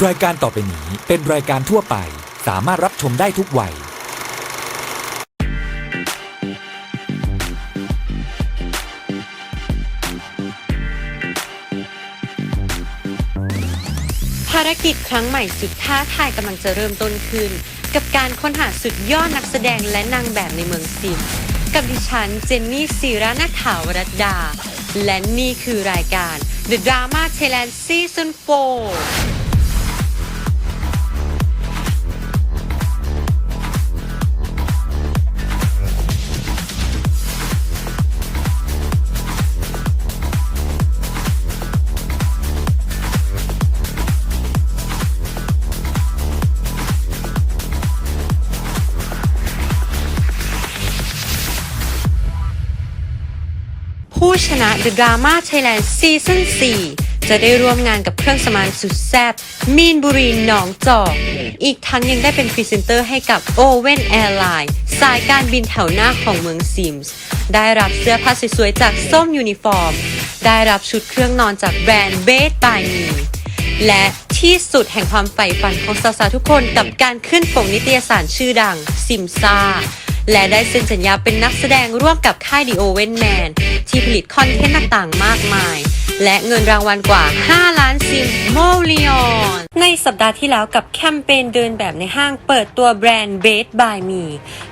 รายการต่อไปนี้เป็นรายการทั่วไป สามารถรับชมได้ทุกวัย ภารกิจครั้งใหม่สุดท้าทายกำลังจะเริ่มต้นขึ้น กับการค้นหาสุดยอดนักแสดงและนางแบบในเมืองซิมกับดิฉันเจนนี่ศิรานาถาวรัตดา และนี่คือรายการ The Drama Thailand Season 4 ผู้ชนะ The Drama Thailand Season 4 จะได้ร่วมงานกับเครื่องสมานสุดแซ่บมีนบุรีหนองจอก อีกทั้งยังได้เป็นพรีเซนเตอร์ให้กับ Owen Airline สายการบินแถวหน้าของเมืองซิมส์ได้รับเสื้อผ้าสวยๆจากส้มยูนิฟอร์ม ได้รับชุดเครื่องนอนจากแบรนด์ b a d by Me และที่สุดแห่งความใฝ่ฝันของสาวๆทุกคนกับการขึ้นปกนิตยสารชื่อดังซิมซ่า และได้เซ็นสัญญาเป็นนักแสดงร่วมกับค่ายดีโอเวนแมนที่ผลิตคอนเทนต์ต่างๆ มากมาย และเงินรางวัลกว่า 5 ล้านซิมโมลีออนในสัปดาห์ที่แล้วกับแคมเปญเดินแบบในห้างเปิดตัวแบรนด์ b a d by Me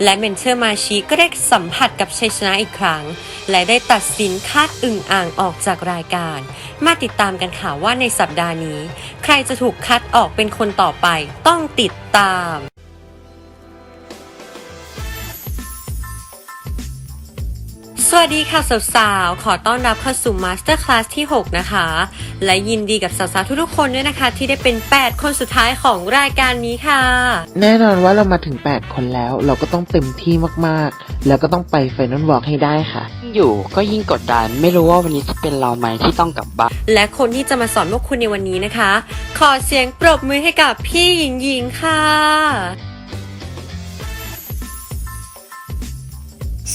และเมนเทอร์มาชีก็ได้สัมผัสกับชัยชนะอีกครั้ง และได้ตัดสินคาดอึ่งอ่างออกจากรายการ มาติดตามกันค่ะว่าในสัปดาห์นี้ ใครจะถูกคัดออกเป็นคนต่อไปต้องติดตาม สวัสดีค่ะสาวๆ ขอต้อนรับเข้าสู่มาสเตอร์คลาสที่ 6 นะคะ และยินดีกับสาวๆ ทุกๆ คนด้วยนะคะ ที่ได้เป็น 8 คนสุดท้ายของรายการนี้ค่ะ แน่นอนว่าเรามาถึง 8 คนแล้ว เราก็ต้องเต็มที่มากๆ แล้วก็ต้องไปไฟนอลวอล์กให้ได้ค่ะ อยู่ก็ยิ่งกดดัน ไม่รู้ว่าวันนี้จะเป็นเราไหมที่ต้องกลับบ้าน และคนที่จะมาสอนพวกคุณในวันนี้นะคะ ขอเสียงปรบมือให้กับพี่หญิงหญิงค่ะ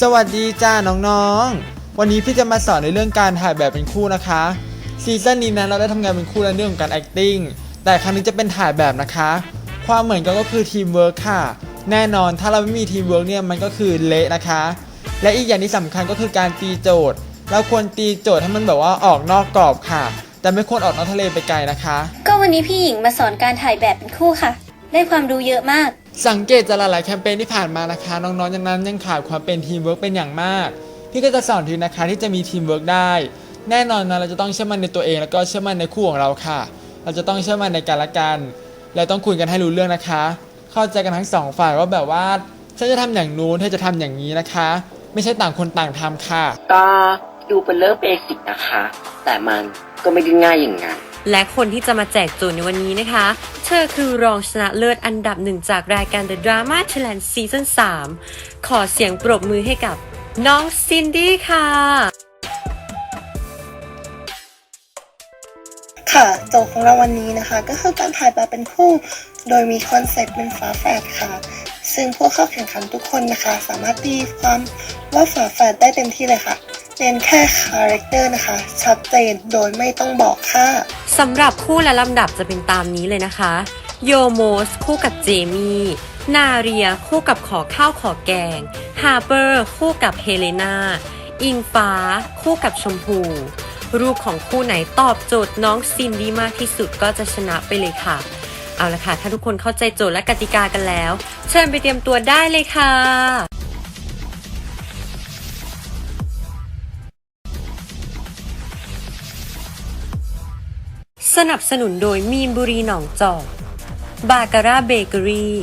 สวัสดีจ้าน้องๆ วันนี้พี่จะมาสอนในเรื่องการถ่ายแบบเป็นคู่นะคะ ซีซั่นนี้นะเราได้ทำงานเป็นคู่ในเรื่องของการ acting แต่ครั้งนี้จะเป็นถ่ายแบบนะคะ ความเหมือนกันก็คือทีมเวิร์คค่ะ แน่นอนถ้าเราไม่มีทีมเวิร์กเนี่ยมันก็คือเละนะคะ และอีกอย่างที่สำคัญก็คือการตีโจทย์ เราควรตีโจทย์ให้มันแบบว่าออกนอกกรอบค่ะ แต่ไม่ควรออกนอกทะเลไปไกลนะคะ ก็วันนี้พี่หญิงมาสอนการถ่ายแบบเป็นคู่ค่ะ ได้ความรู้เยอะมาก สังเกตจากหลายๆแคมเปญที่ผ่านมานะคะ น้องๆยังนั้นยังขาดความเป็นทีมเวิร์กเป็นอย่างมาก พี่ก็จะสอนทีนะคะที่จะมีทีมเวิร์กได้ แน่นอนนะเราจะต้องเชื่อมั่นในตัวเองแล้วก็เชื่อมั่นในคู่ของเราค่ะ เราจะต้องเชื่อมั่นในกันและกัน และต้องคุยกันให้รู้เรื่องนะคะ เข้าใจกันทั้งสองฝ่ายว่าแบบว่าฉันจะทำอย่างนู้นเธอจะทำอย่างนี้นะคะ ไม่ใช่ต่างคนต่างทำค่ะ ก็ดูเป็นเรื่องเบสิกนะคะ แต่มันก็ไม่ได้ง่ายอย่างนั้น และคนที่จะมาแจกโจทย์ในวันนี้นะคะ เธอคือรองชนะเลิศอันดับหนึ่งจากรายการ The Drama Thailand Season 3 ขอเสียงปรบมือให้กับน้องซินดี้ค่ะค่ะโจของเราวันนี้นะคะ ก็คือการถ่ายแบบเป็นคู่ โดยมีคอนเซ็ปต์เป็นฝาแฝดค่ะ ซึ่งผู้เข้าแข่งขันทุกคนนะคะ สามารถตีความว่าฝาแฝดได้เต็มที่เลยค่ะ เน้นแค่คาแรคเตอร์นะคะ ชัดเจนโดยไม่ต้องบอกค่ะสำหรับคู่และลำดับจะเป็นตามนี้เลยนะคะโยโมสคู่กับเจมี่นาเรียคู่กับขอข้าวขอแกงฮาร์เปอร์ คู่กับเฮเลนาอิงฟ้า คู่กับชมพูรูปของคู่ไหนตอบโจทย์น้องซินดีมากที่สุดก็จะชนะไปเลยค่ะ เอาละค่ะ ถ้าทุกคนเข้าใจโจทย์และกติกากันแล้ว เชิญไปเตรียมตัวได้เลยค่ะ สนับสนุนโดยมีนบุรีหนองจอกบาการาเบเกอรี่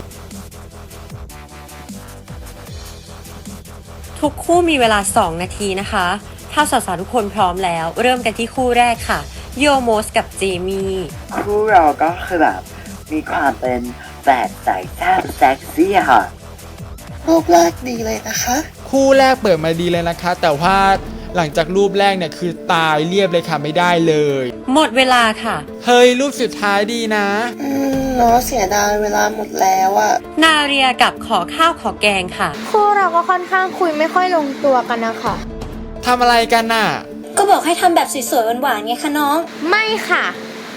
ทุกคู่มีเวลา 2 นาทีนะคะ ถ้าสาวๆทุกคนพร้อมแล้ว เริ่มกันที่คู่แรกค่ะ โยโมสกับเจมี่ คู่เราก็คือแบบมีความเป็นแปดสายแซ่บเซ็กซี่ค่ะรูปแรกดีเลยนะคะ คู่แรกเปิดมาดีเลยนะคะ แต่ว่า หลังจากรูปแรกเนี่ยคือตายเรียบเลยค่ะไม่ได้เลย หมดเวลาค่ะ เฮ้ยรูปสุดท้ายดีนะ อืมเนาะเสียดายเวลาหมดแล้วอะนาเรียกับขอข้าวขอแกงค่ะ คู่เราก็ค่อนข้างคุยไม่ค่อยลงตัวกันนะคะ ทำอะไรกันน่ะ ก็บอกให้ทำแบบสวยๆหวานๆไงคะน้อง ไม่ค่ะ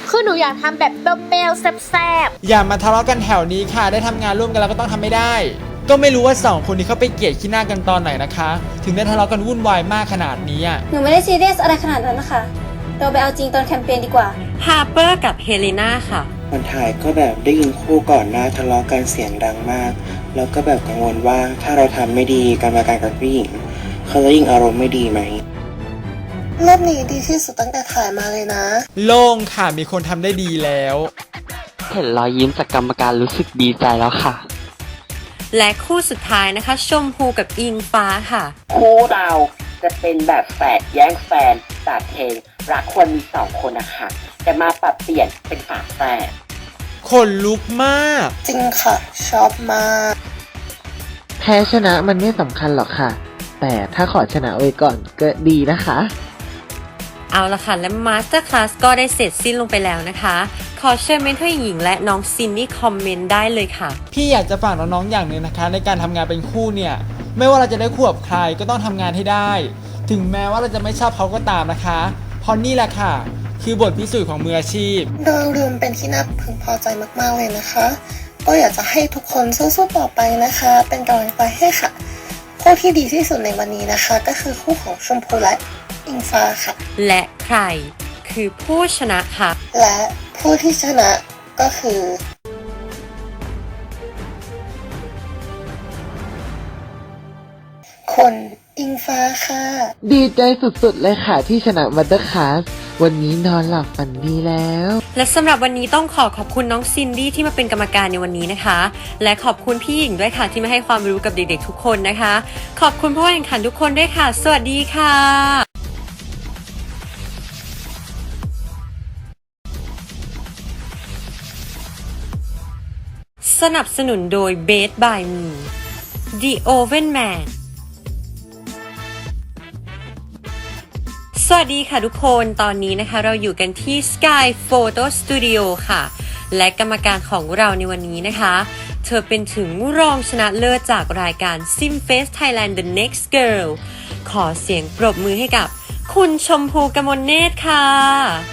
คือคือหนูอยากทำแบบเปรี้ยวๆแซ่บอย่ามาทะเลาะกันแถวนี้ค่ะ ได้ทำงานร่วมกันแล้วก็ต้องทำไม่ได้ ก็ไม่รู้ว่าสองคนนี้เขาไปเกลียดขี้หน้ากันตอนไหนนะคะ ถึงได้ทะเลาะกันวุ่นวายมากขนาดนี้อะหนูไม่ได้ซีเรียสอะไรขนาดนั้นนะคะ เราไปเอาจริงตอนแคมเปญดีกว่า ฮาร์เปอร์กับเฮเลนาค่ะคนถ่ายก็แบบได้ยินคู่ก่อนหน้าทะเลาะกันเสียงดังมาก แล้วก็แบบกังวลว่าถ้าเราทำไม่ดีการมาการกับผู้หญิงเขาจะยิ่งอารมณ์ไม่ดีไหมรอบนี้ดีที่สุดตั้งแต่ถ่ายมาเลยนะ โล่งค่ะมีคนทำได้ดีแล้ว เห็นรอยยิ้มจากกรรมการรู้สึกดีใจแล้วค่ะ และคู่สุดท้ายนะคะ ชมพูกับอิงฟ้าค่ะ คู่เราจะเป็นแบบแฝดแย่งแฟนจากเพลงรักควรมีสองคนนะคะแต่มาปรับเปลี่ยนเป็นฝาแฝดขนลุกมาก จริงค่ะ ชอบมาก แพ้ชนะมันไม่สำคัญหรอกค่ะ แต่ถ้าขอชนะไว้ก่อนก็ดีนะคะ เอาละค่ะ และมาสเตอร์คลาสก็ได้เสร็จสิ้นลงไปแล้วนะคะ ขอเชิญเมนเทอร์หญิงและน้องซินนี่คอมเมนต์ได้เลยค่ะ พี่อยากจะฝากน้องๆอย่างหนึ่งนะคะ ในการทำงานเป็นคู่เนี่ย ไม่ว่าเราจะได้คู่กับใครก็ต้องทำงานให้ได้ ถึงแม้ว่าเราจะไม่ชอบเขาก็ตามนะคะเพราะนี่แหละค่ะ คือบทพิสูจน์ของมืออาชีพ โดยรวมเป็นที่น่าพึงพอใจมากๆเลยนะคะ ก็อยากจะให้ทุกคนสู้ๆต่อไปนะคะ เป็นกำลังใจให้ค่ะ คู่ที่ดีที่สุดในวันนี้นะคะ ก็คือคู่ของชมพูและ อิงฟ้าค่ะ และใครคือผู้ชนะค่ะและผู้ที่ชนะก็คือคนอิงฟ้าค่ะ ดีใจสุดๆ เลยค่ะที่ชนะมัตเตอร์คลาสวันนี้นอนหลับฝันดีแล้ว และสำหรับวันนี้ต้องขอขอบคุณน้องซินดี้ที่มาเป็นกรรมการในวันนี้นะคะ และขอบคุณพี่หญิงด้วยค่ะที่มาให้ความรู้กับเด็กๆทุกคนนะคะ ขอบคุณผู้แข่งขันทุกคนด้วยค่ะ สวัสดีค่ะ สนับสนุนโดย b a s e by Me The Oven Man สวัสดีค่ะทุกคนตอนนี้นะคะเราอยู่กันที่ Sky Photo Studio ค่ะ และกรรมการของเราในวันนี้นะคะ เธอเป็นถึงรองชนะเลิศจากรายการ Simfest Thailand The Next Girl ขอเสียงปรบมือให้กับ คุณชมพูกมลเนตรค่ะ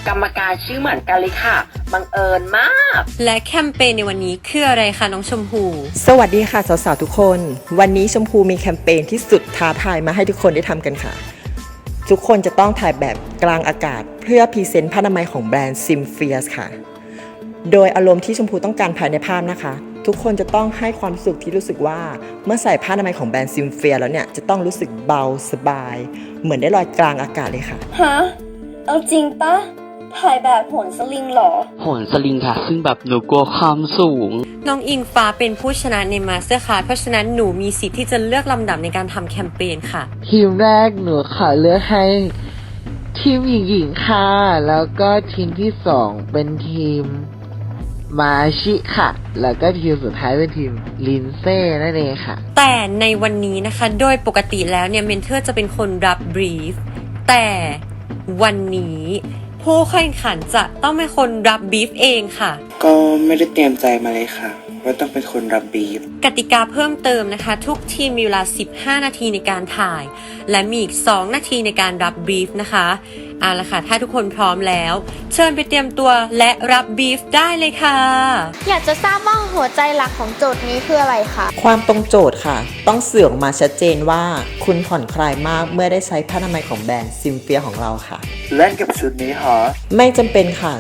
กรรมการชื่อเหมือนกันเลยค่ะ บังเอิญมาก และแคมเปญในวันนี้คืออะไรคะน้องชมพู สวัสดีค่ะ สาวๆ ทุกคน วันนี้ชมพูมีแคมเปญที่สุดท้าทายมาให้ทุกคนได้ทำกันค่ะ ทุกคนจะต้องถ่ายแบบกลางอากาศ เพื่อพรีเซนต์ผ้าอนามัยของแบรนด์ Sim f i e r c e ค่ะ โดยอารมณ์ที่ชมพูต้องการภายในภาพนะคะ ทุกคนจะต้องให้ความรู้สึกที่รู้สึกว่า เมื่อใส่ผ้าอนามัยของแบรนด์ Sim f i e r แล้วเนี่ย จะต้องรู้สึกเบาสบาย เหมือนได้ลอยกลางอากาศเลยค่ะ ฮะ เอาจริงปะถ่ายแบบโหนสลิงเหรอ โหนสลิงค่ะ ซึ่งแบบหนูกลัวความสูง น้องอิงฟ้าเป็นผู้ชนะในมาสเตอร์คลาสเพราะฉะนั้นหนูมีสิทธิ์ที่จะเลือกลำดับในการทำแคมเปญค่ะ ทีมแรกหนูขอเลือกให้ทีมหญิงๆค่ะ แล้วก็ทีมที่สองเป็นทีม มาชิค่ะ แล้วก็ทีมสุดท้ายเป็นทีมลินเซ่นั่นเองค่ะ แต่ในวันนี้นะคะ โดยปกติแล้วเนี่ยเมนเทอร์จะเป็นคนรับบรีฟ แต่วันนี้ ผู้แข่งขันจะต้องเป็นคนรับบรีฟเองค่ะ ก็ไม่ได้เตรียมใจมาเลยค่ะ ว่าต้องเป็นคนรับบีฟกติกาเพิ่มเติมนะคะ ทุกทีมมีเวลา 15 นาทีในการถ่าย และมีอีก 2 นาทีในการรับบรีฟนะคะเอาละค่ะ ถ้าทุกคนพร้อมแล้ว เชิญไปเตรียมตัวและรับบรีฟได้เลยค่ะๆอยากจะทราบว่าหัวใจหลักของโจทย์นี้คืออะไรคะ ความตรงโจทย์ค่ะ ต้องสื่อออกมาชัดเจนว่า คุณผ่อนคลายมากเมื่อได้ใช้ผ้าอนามัยของแบรนด์ Sim f i e r ของเราค่ะ เล่นกับชุดนี้เหรอ ไม่จำเป็นค่ะ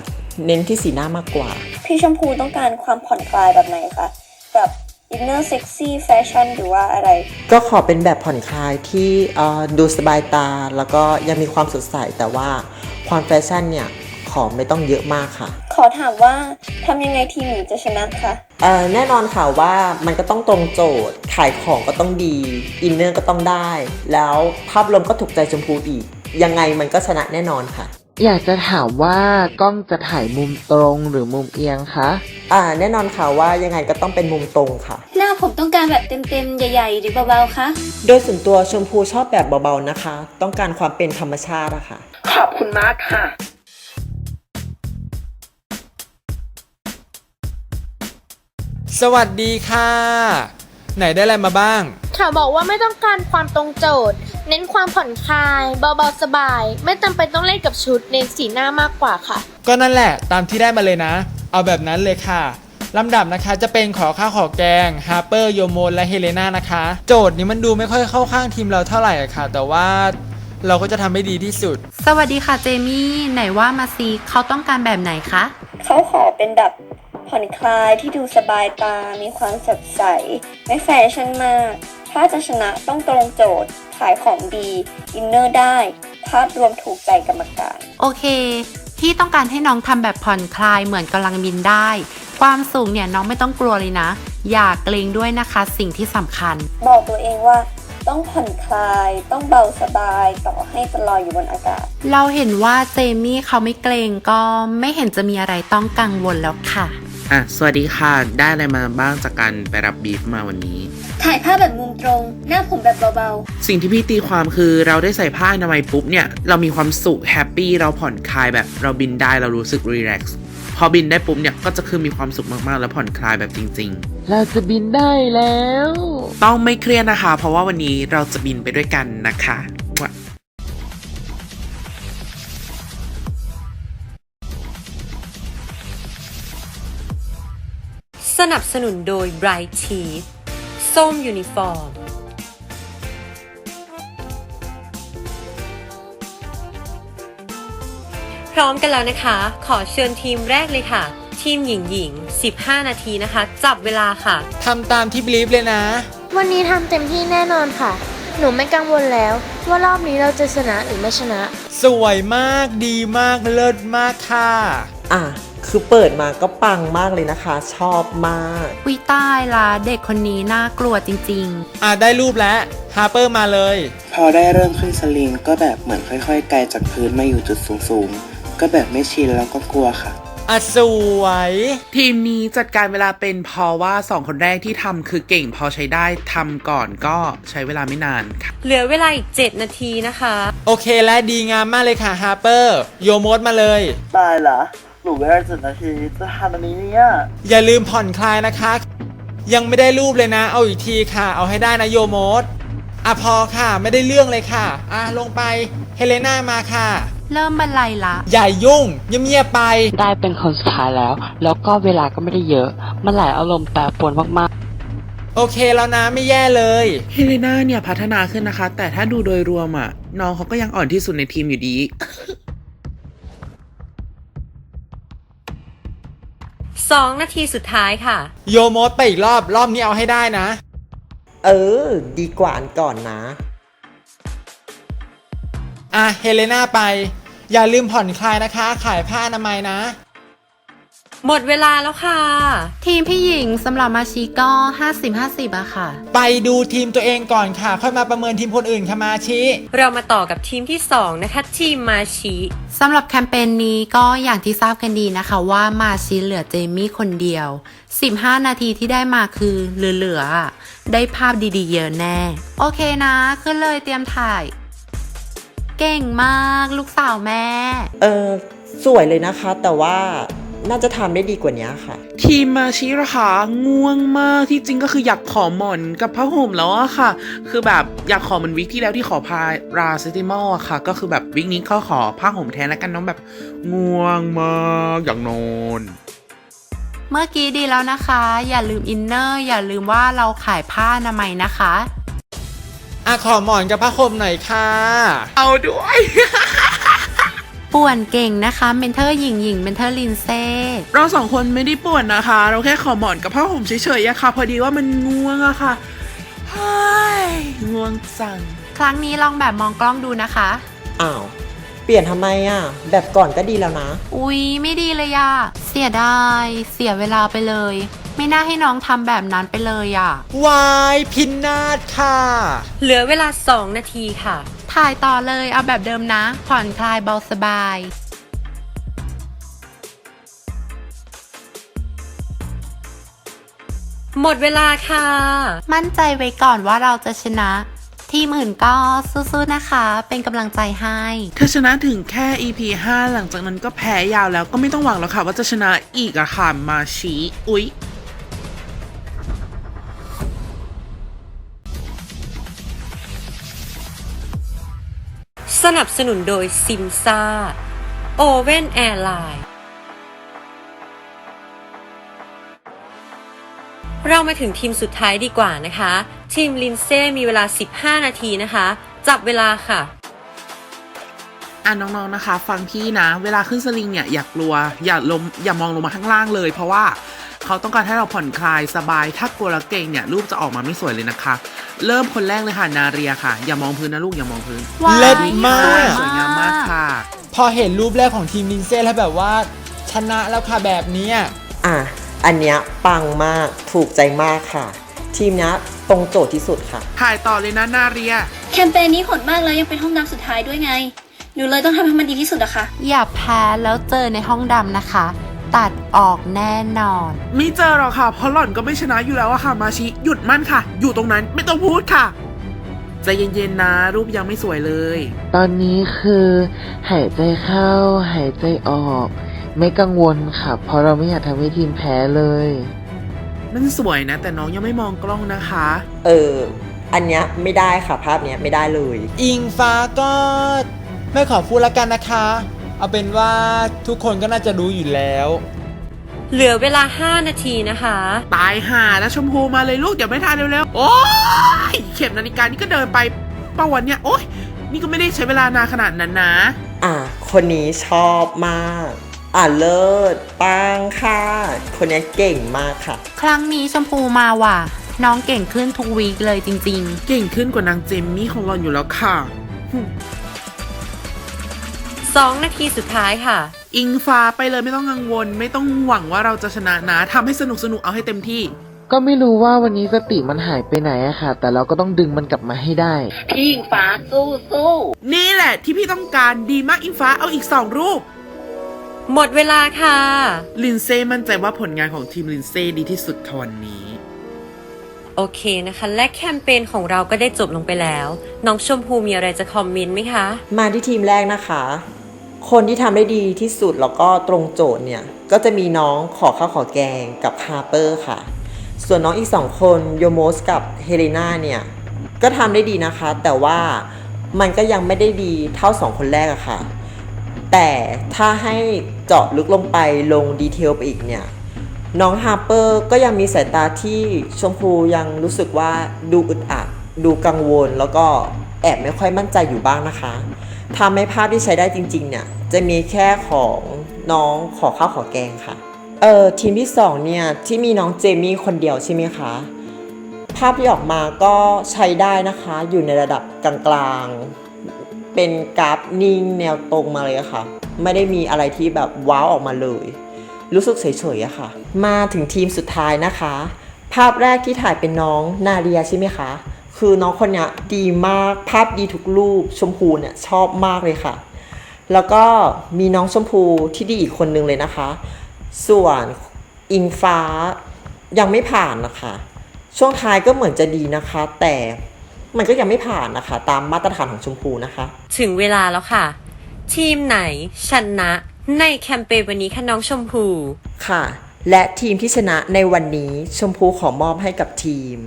เน้นที่สีหน้ามากกว่า พี่ชมพูต้องการความผ่อนคลายแบบไหนคะแบบอินเนอร์เซ็กซี่แฟชั่นหรือว่าอะไร ก็ขอเป็นแบบผ่อนคลายที่เอ่อดูสบายตา แล้วก็ยังมีความสดใสแต่ว่าความแฟชั่นเนี่ยขอไม่ต้องเยอะมากค่ะ ขอถามว่าทำยังไงทีมหญิงจะชนะคะเอ่อแน่นอนค่ะว่ามันก็ต้องตรงโจทย์ ขายของก็ต้องดี อินเนอร์ก็ต้องได้ แล้วภาพรวมก็ถูกใจชมพูอีก ยังไงมันก็ชนะแน่นอนค่ะ อยากจะถามว่ากล้องจะถ่ายมุมตรงหรือมุมเอียงคะอ่าแน่นอนค่ะว่ายังไงก็ต้องเป็นมุมตรงค่ะ หน้าผมต้องการแบบเต็มๆ ใหญ่ๆ หรือเบาๆ คะ โดยส่วนตัวชมพูชอบแบบเบาๆนะคะ ต้องการความเป็นธรรมชาติอะค่ะ ขอบคุณมากค่ะสวัสดีค่ะ ไหนได้อะไรมาบ้าง เขาบอกว่าไม่ต้องการความตรงโจทย์ เน้นความผ่อนคลาย เบาๆสบาย ไม่จำเป็นต้องเล่นกับชุดเน้นสีหน้ามากกว่าค่ะ ก็นั่นแหละตามที่ได้มาเลยนะ เอาแบบนั้นเลยค่ะลำดับนะคะจะเป็นขอข้าวขอแกงฮาร์เปอร์โยโมนและเฮเลนานะคะ โจทย์นี้มันดูไม่ค่อยเข้าข้างทีมเราเท่าไหร่อะค่ะ แต่ว่าเราก็จะทำให้ดีที่สุด สวัสดีค่ะเจมี่ไหนว่ามาซีเขาต้องการแบบไหนคะ เขาขอเป็นแบบ ผ่อนคลายที่ดูสบายตา มีความสดใส ไม่แฟชั่นมาก ถ้าจะชนะต้องตรงโจทย์ ขายของดีอินเนอร์ได้ ภาพรวมถูกใจกรรมการ โอเค พี่ต้องการให้น้องทำแบบผ่อนคลายเหมือนกำลังบินได้ ความสูงเนี่ยน้องไม่ต้องกลัวเลยนะ อย่าเกรงด้วยนะคะ สิ่งที่สำคัญ บอกตัวเองว่าต้องผ่อนคลาย ต้องเบาสบาย ต่อให้จะลอยอยู่บนอากาศ เราเห็นว่าเจมี่เขาไม่เกรงก็ไม่เห็นจะมีอะไรต้องกังวลแล้วค่ะ อะ สวัสดีค่ะ ได้อะไรมาบ้างจากการไปรับบีฟมาวันนี้ ถ่ายภาพแบบมุมตรง หน้าผมแบบเบาสิ่งที่พี่ตีความคือเราได้ใส่ผ้าอนามัยปุ๊บเนี่ย เรามีความสุขแฮปปี้เราผ่อนคลายแบบเราบินได้เรารู้สึกรีแลกซ์พอบินได้ปุ๊บเนี่ยก็จะคือมีความสุขมากๆ แล้วผ่อนคลายแบบจริงเราจะบินได้แล้วๆต้องไม่เครียดนะคะ เพราะว่าวันนี้เราจะบินไปด้วยกันนะคะ นับสนุนโดย Bright Teeth ส้มยูนิฟอร์ม พร้อมกันแล้วนะคะ ขอเชิญทีมแรกเลยค่ะ ทีมหญิงหญิง 15 นาทีนะคะ จับเวลาค่ะ ทำตามที่บลีฟเลยนะ วันนี้ทำเต็มที่แน่นอนค่ะ หนูไม่กังวลแล้ว ว่ารอบนี้เราจะชนะหรือไม่ชนะ สวยมากดีมากเลิศมากค่ะ อะคือเปิดมาก็ปังมากเลยนะคะ ชอบมากวิตายละเด็กคนนี้น่ากลัวจริง อะได้รูปแล้วฮาร์เปอร์มาเลย พอได้เริ่มขึ้นสลิงก็แบบเหมือนค่อยๆไกลจากพื้นมาอยู่จุดสูงๆ ก็แบบไม่ชินแล้วก็กลัวค่ะ อะสวย ทีมนี้จัดการเวลาเป็นเพราะว่าสองคนแรกที่ทำคือเก่งพอใช้ได้ทำก่อนก็ใช้เวลาไม่นานค่ะๆเหลือเวลาอีก 7 นาทีนะคะ โอเคและดีงามมากเลยค่ะฮาร์เปอร์ โยโมดมาเลย ตายละ หนูเวลาจุดนาทีจะทำอันนี้เนี่ยอย่าลืมผ่อนคลายนะคะ ยังไม่ได้รูปเลยนะ เอาอีกทีค่ะ เอาให้ได้นะโยโมดอะพอค่ะ ไม่ได้เรื่องเลยค่ะ อะลงไปเฮเลนามาค่ะ เริ่มบรรลัยละ อย่ายุ่งเงียบๆไป ได้เป็นคนสุดท้ายแล้ว แล้วก็เวลาก็ไม่ได้เยอะ มันหลายอารมณ์แปรปรวนมากโอเคแล้วนะไม่แย่เลย เฮเลนาเนี่ยพัฒนาขึ้นนะคะ แต่ถ้าดูโดยรวมอะน้องเขาก็ยังอ่อนที่สุดในทีมอยู่ดี 2 นาทีสุดท้ายค่ะ โยโมดไปอีกรอบ รอบนี้เอาให้ได้นะ เออ ดีกว่าอันก่อนนะ อะ เฮเลนาไป อย่าลืมผ่อนคลายนะคะ ขายผ้าอนามัยนะ หมดเวลาแล้วค่ะ ทีมพี่หญิงสำหรับมาชีก็ 50-50อะค่ะ ไปดูทีมตัวเองก่อนค่ะ ค่อยมาประเมินทีมคนอื่นค่ะมาชิ เรามาต่อกับทีมที่ 2 นะคะ ทีมมาชิสำหรับแคมเปญนี้ก็อย่างที่ทราบกันดีนะคะ ว่ามาชิเหลือเจมี่คนเดียว 15 นาทีที่ได้มาคือเหลือๆอะได้ภาพดีๆ เยอะแน่ โอเคนะขึ้นเลยเตรียมถ่าย เก่งมากลูกสาวแม่ เออสวยเลยนะคะ แต่ว่า น่าจะทำได้ดีกว่านี้ค่ะ ทีมมาชิระคะง่วงมากที่จริงก็คืออยากขอหมอนกับผ้าห่มแล้วอะค่ะ คือแบบอยากขอเหมือนวิกที่แล้วที่ขอพาราเซติมอลอะค่ะ ก็คือแบบวิกนี้ก็ขอผ้าห่มแทนแล้วกันน้องแบบง่วงมากอยากนอนเมื่อกี้ดีแล้วนะคะ อย่าลืมอินเนอร์ อย่าลืมว่าเราขายผ้าอนามัยนะคะอะขอหมอนกับผ้าคลุมหน่อยค่ะ เอาด้วย ป่วนเก่งนะคะ เมนเทอร์หญิงหญิงเมนเทอร์ลินเซ่เราสองคนไม่ได้ป่วนนะคะ เราแค่ขอหมอนกับผ้าห่มเฉยๆอะค่ะ พอดีว่ามันง่วงอะค่ะเฮ้ยง่วงจัง ครั้งนี้ลองแบบมองกล้องดูนะคะ อ้าว เปลี่ยนทำไมอะ แบบก่อนก็ดีแล้วนะ อุ๊ย ไม่ดีเลยอะเสียดายเสียเวลาไปเลย ไม่น่าให้น้องทำแบบนั้นไปเลยอะวายพินาศค่ะ เหลือเวลา 2 นาทีค่ะ ถ่ายต่อเลยเอาแบบเดิมนะ ผ่อนคลายเบาสบายหมดเวลาค่ะ มั่นใจไว้ก่อนว่าเราจะชนะ ทีมอื่นก็สู้ๆนะคะ เป็นกำลังใจให้ถ้าชนะถึงแค่ EP 5 หลังจากนั้นก็แพ้ยาวแล้วก็ไม่ต้องหวังแล้วค่ะว่าจะชนะอีกอะค่ะมาชีอุ๊ย สนับสนุนโดยซิมซ่าโอเว่นแอร์ไลน์เรามาถึงทีมสุดท้ายดีกว่านะคะ ทีมลินเซ่มีเวลา 15 นาทีนะคะ จับเวลาค่ะอะน้องๆนะคะ ฟังพี่นะ เวลาขึ้นสลิงเนี่ยอย่ากลัว อย่าลมอย่ามองลงมาข้างล่างเลย เพราะว่าเขาต้องการให้เราผ่อนคลายสบาย ถ้ากลัวแล้วเก่งเนี่ยรูปจะออกมาไม่สวยเลยนะคะ เริ่มคนแรกเลยค่ะนาเรียค่ะ อย่ามองพื้นนะลูกอย่ามองพื้นเลิศมาก สวยงามมากค่ะ พอเห็นรูปแรกของทีมลินเซ่แล้วแบบว่า ชนะแล้วค่ะแบบเนี้ย อะ อันเนี้ยปังมากถูกใจมากค่ะ ทีมเนี้ยตรงโจทย์ที่สุดค่ะ ถ่ายต่อเลยนะนาเรีย แคมเปญนี้โหดมากแล้วยังเป็นห้องดำสุดท้ายด้วยไง หนูเลยต้องทำให้มันดีที่สุดอะค่ะ อย่าแพ้แล้วเจอในห้องดำนะคะ ตัดออกแน่นอน ไม่เจอหรอกค่ะ เพราะหล่อนก็ไม่ชนะอยู่แล้วอะค่ะมาชิ หยุดมั่นค่ะ อยู่ตรงนั้นไม่ต้องพูดค่ะใจเย็นๆนะ รูปยังไม่สวยเลย ตอนนี้คือหายใจเข้า หายใจออก ไม่กังวลค่ะ เพราะเราไม่อยากทำให้ทีมแพ้เลย มันสวยนะ แต่น้องยังไม่มองกล้องนะคะ เออ อันเนี้ยไม่ได้ค่ะภาพเนี้ยไม่ได้เลย อิงฟ้าก็ ไม่ขอพูดละกันนะคะ เอาเป็นว่าทุกคนก็น่าจะรู้อยู่แล้ว เหลือเวลา 5 นาทีนะคะ ตายห่าแล้วชมพูมาเลยลูกเดี๋ยวไม่ทันเร็วๆ โอ้ยเข็มนาฬิกานี่ก็เดินไปป้าวันเนี่ย โอ้ยนี่ก็ไม่ได้ใช้เวลานานขนาดนั้นนะ อะ คนนี้ชอบมาก อะเลิศปังค่ะ คนนี้เก่งมากค่ะ ครั้งนี้ชมพูมาว่ะ น้องเก่งขึ้นทุกวีคเลยจริงเก่งขึ้นกว่านางเจมมี่ของเราอยู่แล้วค่ะ 2 นาทีสุดท้ายค่ะ อิงฟ้าไปเลยไม่ต้องกังวล ไม่ต้องหวังว่าเราจะชนะนะทำให้สนุกสนุกๆเอาให้เต็มที่ ก็ไม่รู้ว่าวันนี้สติมันหายไปไหนอะค่ะ แต่เราก็ต้องดึงมันกลับมาให้ได้ พี่อิงฟ้าสู้สู้นี่แหละที่พี่ต้องการดีมากอิงฟ้าเอาอีกสองรูป หมดเวลาค่ะ ลินเซ่มั่นใจว่าผลงานของทีมลินเซ่ดีที่สุดค่ะวันนี้ โอเคนะคะ และแคมเปญของเราก็ได้จบลงไปแล้ว น้องชมพูมีอะไรจะคอมเมนต์ไหมคะ มาที่ทีมแรกนะคะ คนที่ทำได้ดีที่สุดแล้วก็ตรงโจทย์เนี่ย ก็จะมีน้องขอข้าวขอแกงกับฮาร์เปอร์ค่ะ ส่วนน้องอีกสองคนโยโมสกับเฮเลนาเนี่ย ก็ทำได้ดีนะคะ แต่ว่ามันก็ยังไม่ได้ดีเท่าสองคนแรกอะค่ะ แต่ถ้าให้เจาะลึกลงไปลงดีเทลไปอีกเนี่ย น้องฮาร์เปอร์ก็ยังมีสายตาที่ชมพูยังรู้สึกว่าดูอึดอัดดูกังวล แล้วก็แอบไม่ค่อยมั่นใจอยู่บ้างนะคะ ทำให้ภาพที่ใช้ได้จริงๆเนี่ยจะมีแค่ของน้องขอข้าวขอแกงค่ะ เออทีมที่สองเนี่ยที่มีน้องเจมี่คนเดียวใช่ไหมคะ ภาพที่ออกมาก็ใช้ได้นะคะ อยู่ในระดับกลางๆ เป็นกราฟนิ่งแนวตรงมาเลยะค่ะ ไม่ได้มีอะไรที่แบบว้าวออกมาเลย รู้สึกเฉยๆอะค่ะ มาถึงทีมสุดท้ายนะคะ ภาพแรกที่ถ่ายเป็นน้องนาเรียใช่ไหมคะ คือน้องคนเนี้ยดีมากภาพดีทุกรูปชมพูเนี่ยชอบมากเลยค่ะ แล้วก็มีน้องชมพูที่ดีอีกคนนึงเลยนะคะ ส่วนอิงฟ้ายังไม่ผ่านนะคะ ช่วงท้ายก็เหมือนจะดีนะคะ แต่มันก็ยังไม่ผ่านนะคะ ตามมาตรฐานของชมพูนะคะ ถึงเวลาแล้วค่ะ ทีมไหนชนะในแคมเปญวันนี้คะน้องชมพูค่ะ และทีมที่ชนะในวันนี้ชมพูขอมอบให้กับทีม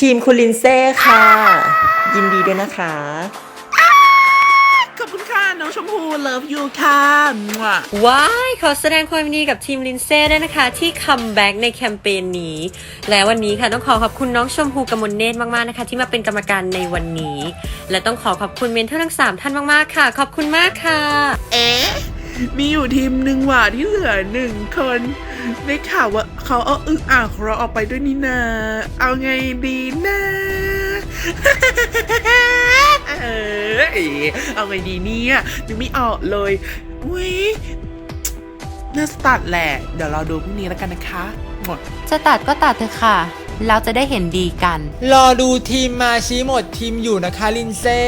ทีมคุณลินเซ่ค่ะ ยินดีด้วยนะคะ ขอบคุณค่ะ น้องชมพู love you ค่ะมั่วว้ายขอแสดงความยินดีกับทีมลินเซ่ด้วยนะคะ ที่คัมแบ็กในแคมเปญนี้ และวันนี้ค่ะต้องขอขอบคุณน้องชมพูกมลเนตรมากๆนะคะ ที่มาเป็นกรรมการในวันนี้ และต้องขอขอบคุณเมนเทอร์ทั้ง3ท่านมากๆค่ะ ขอบคุณมากค่ะ เอ๊ะมีอยู่ทีมหนึ่งว่ะที่เหลือหนึ่งคนได้ข่าวว่า เขาเอาอึ่งอ่างของเราออกไปด้วยนี่นาเอาไงดีนะเออเอาไงดีเนี่ยนึกไม่ออกเลยอุ้ยน่าสตัดแหละ เดี๋ยวเราดูพรุ่งนี้แล้วกันนะคะหมดๆจะตัดก็ตัดเถอะค่ะ เราจะได้เห็นดีกัน รอดูทีมมาชี้หมดทีมอยู่นะคะลินเซ่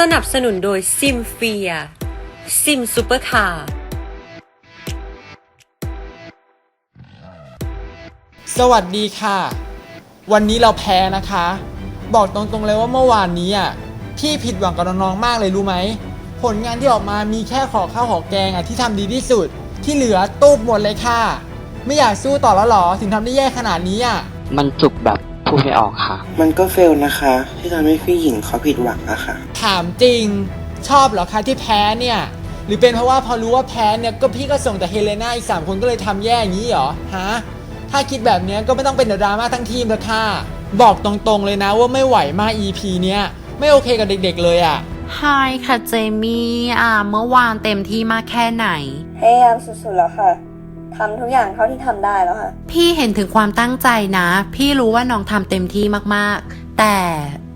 สนับสนุนโดยซิมเฟียซิมซูเปอร์คาร์สวัสดีค่ะ วันนี้เราแพ้นะคะ บอกตรงๆเลยว่าเมื่อวานนี้อะพี่ผิดหวังกับน้องๆมากเลยรู้ไหม ผลงานที่ออกมามีแค่ขอข้าวขอแกงอะที่ทำดีที่สุด ที่เหลือตูบหมดเลยค่ะ ไม่อยากสู้ต่อแล้วเหรอถึงทำได้แย่ขนาดนี้อะมันจุกแบบ พูดไม่ออกค่ะ มันก็เฟลนะคะ ที่ทำให้พี่หญิงเขาผิดหวังอะค่ะ ถามจริงชอบเหรอคะที่แพ้เนี่ย หรือเป็นเพราะว่าพอรู้ว่าแพ้เนี่ยก็พี่ก็ส่งแต่เฮเลนาอีก3คนก็เลยทำแย่อย่างนี้เหรอฮะถ้าคิดแบบเนี้ยก็ไม่ต้องเป็นดราม่าทั้งทีมเลยค่ะบอกตรงๆเลยนะว่าไม่ไหวมาก EP เนี้ยไม่โอเคกับเด็กๆเลยอะ่ะไฮค่ะเจมี่อ่าเมื่อวานเต็มที่มากแค่ไหน พยายามสุดๆแล้วค่ะ ทำทุกอย่างเท่าที่ทำได้แล้วค่ะ พี่เห็นถึงความตั้งใจนะ พี่รู้ว่าน้องทำเต็มที่มากๆ แต่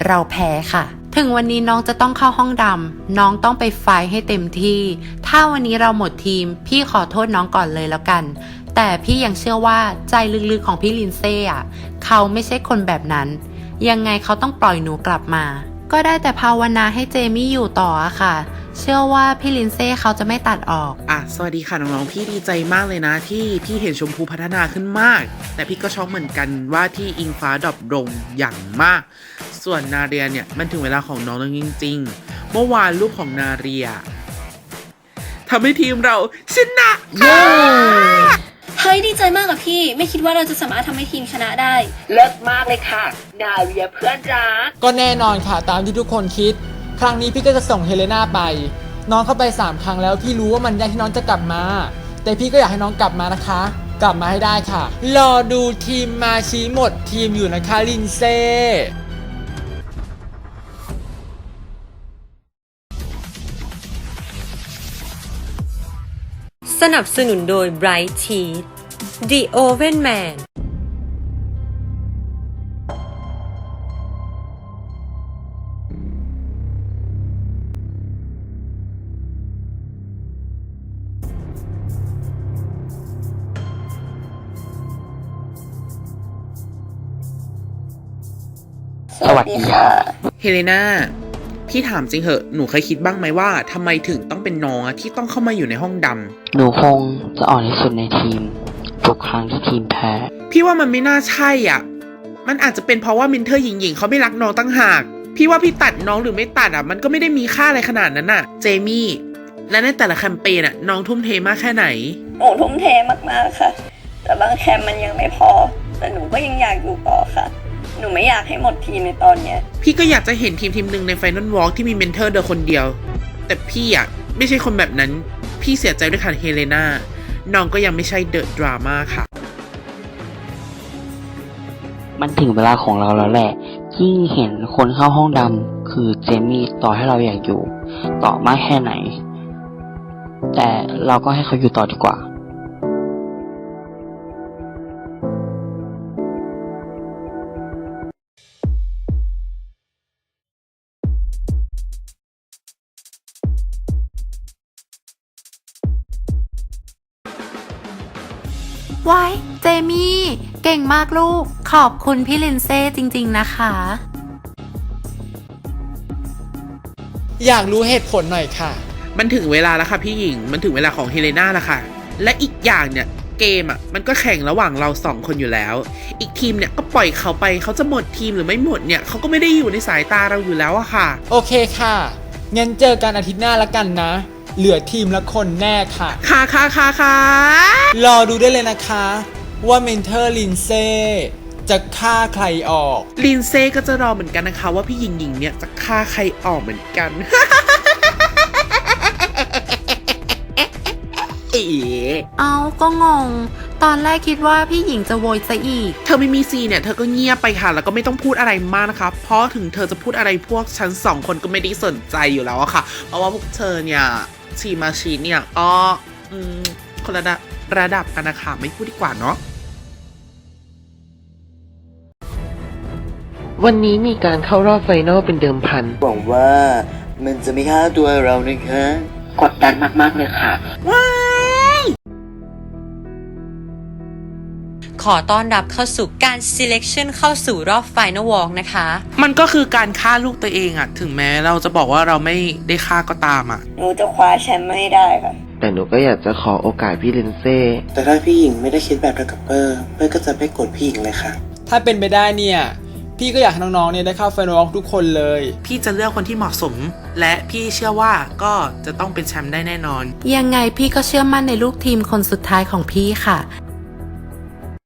เราแพ้ค่ะ ถึงวันนี้น้องจะต้องเข้าห้องดำน้องต้องไปไฟให้เต็มที่ ถ้าวันนี้เราหมดทีม พี่ขอโทษน้องก่อนเลยแล้วกัน แต่พี่ยังเชื่อว่าใจลึกๆของพี่ลินเซ่อะเขาไม่ใช่คนแบบนั้น ยังไงเขาต้องปล่อยหนูกลับมา ก็ได้แต่ภาวนาให้เจมี่อยู่ต่ออะค่ะ เชื่อว่าพี่ลินเซ่เขาจะไม่ตัดออก อะ สวัสดีค่ะน้องๆ พี่ดีใจมากเลยนะ ที่พี่เห็นชมพูพัฒนาขึ้นมาก แต่พี่ก็ช็อกเหมือนกันว่าที่อิงฟ้าดรอปลงอย่างมาก ส่วนนาเรียเนี่ยมันถึงเวลาของน้องแล้วจริงๆ เมื่อวานรูปของนาเรียทำให้ทีมเราชนะค่ะ เฮ้ยดีใจมากกับพี่ ไม่คิดว่าเราจะสามารถทำให้ทีมชนะได้ เลิศมากเลยค่ะนาเวียเพื่อนรัก ก็แน่นอนค่ะตามที่ทุกคนคิด ครั้งนี้พี่ก็จะส่งเฮเลนาไป น้องเข้าไป 3 ครั้งแล้วพี่รู้ว่ามันยากที่น้องจะกลับมา แต่พี่ก็อยากให้น้องกลับมานะคะ กลับมาให้ได้ค่ะ รอดูทีมมาชี้หมดทีมอยู่นะคะลินเซ่สนับสนุนโดย Bright Teeth The Oven Man สวัสดีค่ะ เฮเลนาพี่ถามจริงเหอะ หนูเคยคิดบ้างไหมว่าทำไมถึงต้องเป็นน้องอะที่ต้องเข้ามาอยู่ในห้องดำ หนูคงจะอ่อนที่สุดในทีม ทุกครั้งที่ทีมแพ้ พี่ว่ามันไม่น่าใช่อะ มันอาจจะเป็นเพราะว่ามินเทอร์หญิงๆเขาไม่รักน้องตั้งหาก พี่ว่าพี่ตัดน้องหรือไม่ตัดอะ มันก็ไม่ได้มีค่าอะไรขนาดนั้นอะ เจมี่ และในแต่ละแคมเปญอะ น้องทุ่มเทมากแค่ไหน หนูทุ่มเทมากๆค่ะ แต่บางแคมมันยังไม่พอ แต่หนูก็ยังอยากอยู่ต่อค่ะ หนูไม่อยากให้หมดทีมในตอนเนี้ย พี่ก็อยากจะเห็นทีมทีมหนึ่งในไฟนอลวอล์กที่มีเมนเทอร์เดียวคนเดียว แต่พี่อะไม่ใช่คนแบบนั้น พี่เสียใจด้วยค่ะเฮเลนา น้องก็ยังไม่ใช่เดอะดราม่าค่ะ มันถึงเวลาของเราแล้วแหละยิ่งเห็นคนเข้าห้องดำคือเจมี่ต่อให้เราอยากอยู่ ต่อมากแค่ไหน แต่เราก็ให้เขาอยู่ต่อดีกว่า มากลูก ขอบคุณพี่ลินเซ่จริง ๆ นะคะ อยากรู้เหตุผลหน่อยค่ะ มันถึงเวลาแล้วค่ะพี่หญิง มันถึงเวลาของเฮเลนาแล้วค่ะ และอีกอย่างเนี่ยเกมอะมันก็แข่งระหว่างเราสองคนอยู่แล้ว อีกทีมเนี่ยก็ปล่อยเขาไปเขาจะหมดทีมหรือไม่หมดเนี่ยเขาก็ไม่ได้อยู่ในสายตาเราอยู่แล้วอะค่ะ โอเคค่ะงั้นเจอกันอาทิตย์หน้าละกันนะ เหลือทีมละคนแน่ค่ะ ค่ะค่ะค่ะค่ะ รอดูได้เลยนะคะ ว่าเมนเทอร์ลินเซ่จะฆ่าใครออก ลินเซ่ก็จะรอเหมือนกันนะคะ ว่าพี่หญิงหญิงๆเนี่ยจะฆ่าใครออกเหมือนกัน เอ๋เอาก็งง ตอนแรกคิดว่าพี่หญิงจะโวยซะอีก เธอไม่มีซีเนี่ย เธอก็เงียบไปค่ะ แล้วก็ไม่ต้องพูดอะไรมากนะคะ เพราะถึงเธอจะพูดอะไรพวกฉันสองคนก็ไม่ได้สนใจอยู่แล้วอะค่ะ เพราะว่าพวกเธอเนี่ยชีมาชีเนี่ยอ๋ออืมคนละระดับระดับกันนะคะ ไม่พูดดีกว่าเนาะ วันนี้มีการเข้ารอบไฟนอลเป็นเดิมพัน หวังว่ามันจะไม่ฆ่าตัวเรานะคะ กดดันมาก ๆ เลยค่ะ ขอต้อนรับเข้าสู่การ selection เข้าสู่รอบ final walk นะคะ มันก็คือการฆ่าลูกตัวเองอะถึงแม้เราจะบอกว่าเราไม่ได้ฆ่าก็ตามอะหนูจะคว้าแชมป์ไม่ได้ค่ะ แต่หนูก็อยากจะขอโอกาสพี่ลินเซ่แต่ถ้าพี่หญิงไม่ได้คิดแบบเดียวกับเปอร์เปอร์ก็จะไม่กดพี่หญิงเลยค่ะ ถ้าเป็นไปได้เนี่ย พี่ก็อยากให้น้องๆเนี่ยได้เข้าไฟนอลทุกคนเลย พี่จะเลือกคนที่เหมาะสม และพี่เชื่อว่าก็จะต้องเป็นแชมป์ได้แน่นอน ยังไงพี่ก็เชื่อมั่นในลูกทีมคนสุดท้ายของพี่ค่ะ